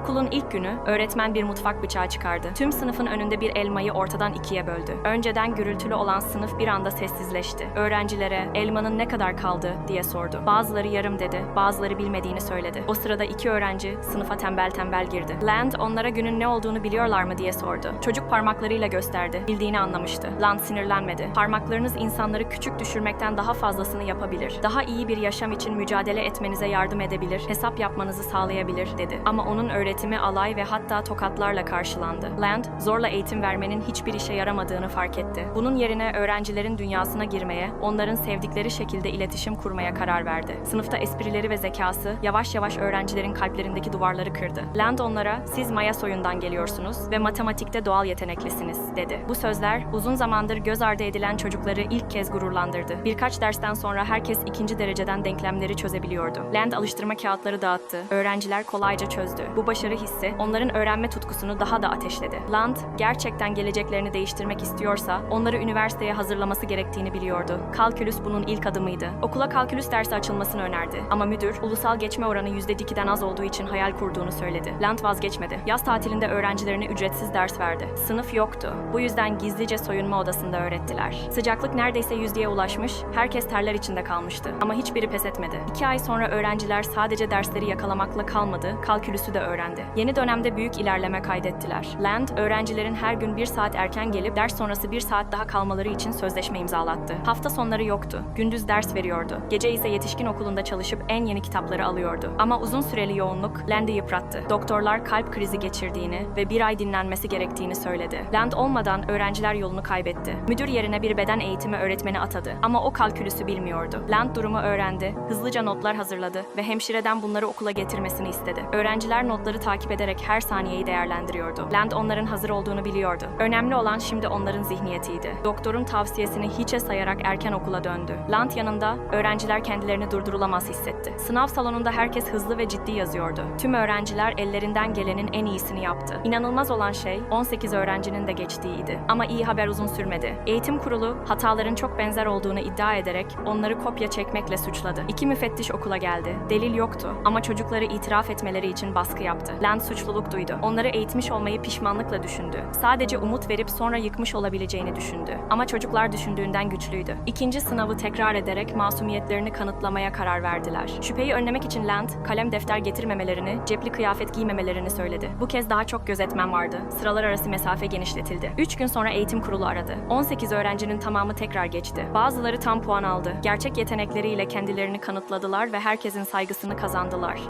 Okulun ilk günü öğretmen bir mutfak bıçağı çıkardı. Tüm sınıfın önünde bir elmayı ortadan ikiye böldü. Önceden gürültülü olan sınıf bir anda sessizleşti. Öğrencilere elmanın ne kadar kaldı diye sordu. Bazıları yarım dedi, bazıları bilmediğini söyledi. O sırada iki öğrenci sınıfa tembel tembel girdi. Land onlara günün ne olduğunu biliyorlar mı diye sordu. Çocuk parmaklarıyla gösterdi. Bildiğini anlamıştı. Land sinirlenmedi. Parmaklarınız insanları küçük düşürmekten daha fazlasını yapabilir. Daha iyi bir yaşam için mücadele etmenize yardım edebilir, hesap yapmanızı sağlayabilir dedi. Ama onun öğretimi alay ve hatta tokatlarla karşılandı. Land, zorla eğitim vermenin hiçbir işe yaramadığını fark etti. Bunun yerine öğrencilerin dünyasına girmeye, onların sevdikleri şekilde iletişim kurmaya karar verdi. Sınıfta esprileri ve zekası yavaş yavaş öğrencilerin kalplerindeki duvarları kırdı. Land onlara, siz Maya soyundan geliyorsunuz ve matematikte doğal yeteneklisiniz, dedi. Bu sözler uzun zamandır göz ardı edilen çocukları ilk kez gururlandırdı. Birkaç dersten sonra herkes ikinci dereceden denklemleri çözebiliyordu. Land alıştırma kağıtları dağıttı. Öğrenciler kolayca çözdü. Bu başarı hissi onların öğrenme tutkusunu daha da ateşledi. Land gerçekten geleceklerini değiştirmek istiyorsa onları üniversiteye hazırlaması gerektiğini biliyordu. Kalkülüs bunun ilk adımıydı. Okula kalkülüs dersi açılmasını önerdi. Ama müdür ulusal geçme oranı %2'den az olduğu için hayal kurduğunu söyledi. Land vazgeçmedi. Yaz tatilinde öğrencilerine ücretsiz ders verdi. Sınıf yoktu. Bu yüzden gizlice soyunma odasında öğrettiler. Sıcaklık neredeyse yüzdeye ulaşmış, herkes terler içinde kalmıştı. Ama hiçbiri pes etmedi. İki ay sonra öğrenciler sadece dersleri yakalamakla kalmadı, kalkülüsü de öğrendi. Yeni dönemde büyük ilerleme kaydettiler. Land, öğrencilerin her gün bir saat erken gelip ders sonrası bir saat daha kalmaları için sözleşme imzalattı. Hafta sonları yoktu. Gündüz ders veriyordu. Gece ise yetişkin okulunda çalışıp en yeni kitapları alıyordu. Ama uzun süreli yoğunluk Land'i yıprattı. Doktorlar kalp krizi geçirdiğini ve bir ay dinlenmesi gerektiğini söyledi. Land olmadan öğrenciler yolunu kaybetti. Müdür yerine bir beden eğitimi öğretmeni atadı. Ama o kalkülüsü bilmiyordu. Land durumu öğrendi, hızlıca notlar hazırladı ve hemşireden bunları okula getirmesini istedi. Öğrenciler notları takip ederek her saniyeyi değerlendiriyordu. Land onların hazır olduğunu biliyordu. Önemli olan şimdi onların zihniyetiydi. Doktorun tavsiyesini hiçe sayarak erken okula döndü. Land yanında öğrenciler kendilerini durdurulamaz hissetti. Sınav salonunda herkes hızlı ve ciddi yazıyordu. Tüm öğrenciler ellerinden gelenin en iyisini yaptı. İnanılmaz olan şey 18 öğrencinin de geçtiğiydi. Ama iyi haber uzun sürmedi. Eğitim kurulu hataların çok benzer olduğunu iddia ederek onları kopya çekmekle suçladı. İki müfettiş okula geldi. Delil yoktu ama çocukları itiraf etmeleri için baskı yaptı. Land suçluluk duydu. Onları eğitmiş olmayı pişmanlıkla düşündü. Sadece umut verip sonra yıkmış olabileceğini düşündü. Ama çocuklar düşündüğünden güçlüydü. İkinci sınavı tekrar ederek masumiyetlerini kanıtlamaya karar verdiler. Şüpheyi önlemek için Land, kalem defter getirmemelerini, cepli kıyafet giymemelerini söyledi. Bu kez daha çok gözetmen vardı. Sıralar arası mesafe genişletildi. Üç gün sonra eğitim kurulu aradı. 18 öğrencinin tamamı tekrar geçti. Bazıları tam puan aldı. Gerçek yetenekleriyle kendilerini kanıtladılar ve herkesin saygısını kazandılar.